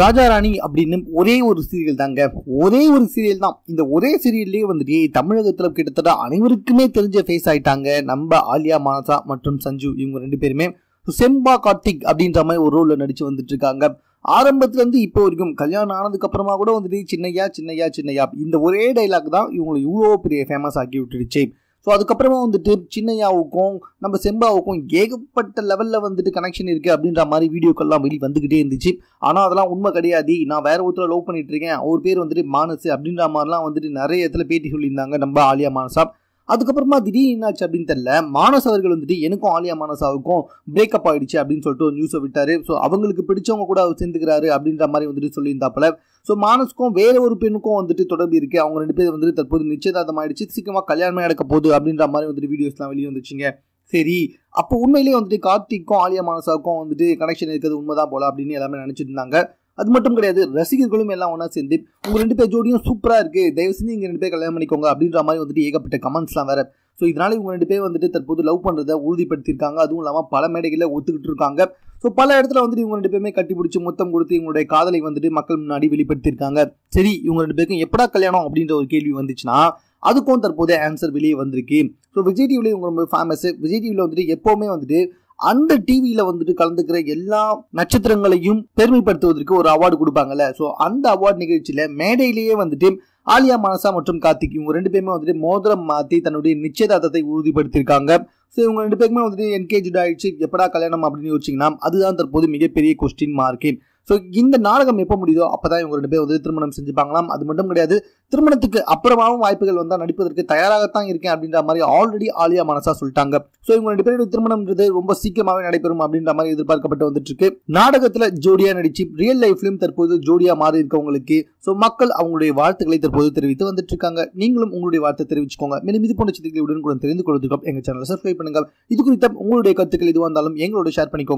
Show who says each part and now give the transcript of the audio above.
Speaker 1: ராஜா ராணி அப்படின்னு ஒரே ஒரு சீரியல் தாங்க. ஒரே ஒரு சீரியல் தான். இந்த ஒரே சீரியல்லே வந்துட்டு தமிழகத்தில் கிட்டத்தட்ட அனைவருக்குமே தெரிஞ்ச ஃபேஸ் ஆயிட்டாங்க. நம்ம ஆலியா மானசா மற்றும் சஞ்சு இவங்க ரெண்டு பேருமே. செம்பா கார்த்திக் அப்படின்ற மாதிரி ஒரு ரோலில் நடிச்சு வந்துட்டு இருக்காங்க. ஆரம்பத்துல இருந்து இப்போ வரைக்கும் கல்யாணம் ஆனதுக்கு அப்புறமா கூட வந்துட்டு சின்னையா சின்னையா சின்னையா. இந்த ஒரே டைலாக் தான் இவங்களை இவ்வளோ பெரிய ஃபேமஸ் ஆக்கி விட்டுடுச்சு. ஸோ அதுக்கப்புறமா வந்துட்டு சின்னையாவுக்கும் நம்ம செம்பாவுக்கும் ஏகப்பட்ட லெவலில் வந்துட்டு கனெக்ஷன் இருக்குது அப்படின்ற மாதிரி வீடியோக்கள்லாம் வெளியே வந்துக்கிட்டே இருந்துச்சு. ஆனால் அதெல்லாம் உண்மை கிடையாது. நான் வேறு ஒருத்தர் லவ் பண்ணிகிட்ருக்கேன் இருக்கேன். அவர் பேர் வந்துட்டு மானசு அப்படின்ற மாதிரிலாம் வந்துட்டு நிறைய இடத்துல பேட்டி சொல்லியிருந்தாங்க. நம்ம ஆலியா மானசா அதுக்கப்புறமா திடீர்னு என்னாச்சு அப்படின்னு தெரியல. மானஸ் அவர்கள் வந்துட்டு எனக்கும் ஆலியா மானசாவுக்கும் பிரேக்கப் ஆயிடுச்சு அப்படின்னு சொல்லிட்டு ஒரு நியூஸை விட்டாரு. ஸோ அவங்களுக்கு பிடிச்சவங்க கூட அவர் சேர்ந்துக்கிறாரு அப்படின்ற மாதிரி வந்துட்டு சொல்லியிருந்தாப்புல. ஸோ மானஸ்க்கும் வேற ஒரு பெண்ணுக்கும் வந்துட்டு தொடர்பு இருக்கு. அவங்க ரெண்டு பேரும் வந்துட்டு தற்போது நிச்சயதார்த்தம் ஆயிடுச்சு. சீக்கிரமா கல்யாணமே நடக்க போகுது அப்படின்ற மாதிரி வந்துட்டு வீடியோஸ்லாம் வெளியே வந்துச்சுங்க. சரி அப்போ உண்மையிலேயே வந்துட்டு கார்த்திக்கும் ஆலியா மானசாவுக்கும் வந்துட்டு கனெக்ஷன் இருக்கிறது உண்மைதான் போல அப்படின்னு எல்லாமே நினச்சிட்டு இருந்தாங்க. அது மட்டும் கிடையாது ரசிகர்களும் எல்லாம் ஒன்றா சேர்ந்து உங்கள் ரெண்டு பேர் ஜோடியும் சூப்பராக இருக்குது தயவு செஞ்சு இங்கே ரெண்டு பேர் கல்யாணம் பண்ணிக்கோங்க அப்படின்ற மாதிரி வந்துட்டு ஏகப்பட்ட கமெண்ட்ஸ்லாம் வேறு. ஸோ இதனால் இவங்க ரெண்டு பேர் வந்துட்டு தற்போது லவ் பண்ணுறத உறுதிப்படுத்தியிருக்காங்க. அதுவும் இல்லாமல் பல மேடைகளில் ஒத்துக்கிட்டு இருக்காங்க. ஸோ பல இடத்துல வந்துட்டு இவங்க ரெண்டு பேருமே கட்டி பிடிச்சி முத்தம் கொடுத்து இவங்களுடைய காதலை வந்துட்டு மக்கள் முன்னாடி வெளிப்படுத்தியிருக்காங்க. சரி இவங்க ரெண்டு பேருக்கும் எப்படா கல்யாணம் அப்படின்ற ஒரு கேள்வி வந்துச்சுன்னா அதுக்கும் தற்போது ஆன்சர் வெளியே வந்திருக்கு. ஸோ விஜய் டிவில இவங்க ரொம்ப ஃபேமஸ் விஜய் டிவியில் வந்துட்டு எப்போவுமே வந்துட்டு அந்த டிவியில வந்துட்டு கலந்துக்கிற எல்லா நட்சத்திரங்களையும் பெருமைப்படுத்துவதற்கு ஒரு அவார்டு கொடுப்பாங்கல்ல. ஸோ அந்த அவார்டு நிகழ்ச்சியில மேடையிலேயே வந்துட்டு ஆலியா மனசா மற்றும் கார்த்திக் இவங்க ரெண்டு பேருமே வந்துட்டு மோதிரம் மாத்தி தன்னுடைய நிச்சயதார்த்தத்தை உறுதிப்படுத்தியிருக்காங்க. ஸோ இவங்க ரெண்டு பேருக்குமே வந்துட்டு என்கேஜ் ஆயிடுச்சு. எப்படா கல்யாணம் அப்படின்னு யோசிச்சிங்கன்னா அதுதான் தற்போது மிகப்பெரிய கொஸ்டின் மார்க்கு ஸோ இந்த நாடகம் எப்போ முடியுதோ அப்போ தான் இவங்க ரெண்டு பேர் வந்து திருமணம் செஞ்சுப்பாங்களாம். அது மட்டும் கிடையாது திருமணத்துக்கு அப்புறமாவும் வாய்ப்புகள் வந்தால் நடிப்பதற்கு தயாராகத்தான் இருக்கேன் அப்படின்ற மாதிரி ஆல்ரெடி ஆலியா மனசா சொல்லிட்டாங்க. ஸோ இவங்க ரெண்டு பேருடைய திருமணம்ன்றது ரொம்ப சீக்கிரமாகவே நடைபெறும் அப்படின்ற மாதிரி எதிர்பார்க்கப்பட்டு வந்துட்டு இருக்கு நாடகத்தில் ஜோடியாக நடிச்சு ரியல் லைஃப்லையும் தற்போது ஜோடியாக மாறி இருக்கவங்களுக்கு ஸோ மக்கள் அவங்களுடைய வாழ்த்துக்களை தற்போது தெரிவித்து வந்துட்டு இருக்காங்க நீங்களும் உங்களுடைய வார்த்தை தெரிவிச்சுக்கோங்க. மேலும் இது போன்ற செய்திகளை உடனுக்குடன் தெரிந்து கொள்வதற்கும் எங்கள் சேனலை சப்ஸ்கிரைப் பண்ணுங்கள். இது குறித்த உங்களுடைய கருத்துக்கள் எதுவாக இருந்தாலும் எங்களோட ஷேர் பண்ணிக்கோங்க.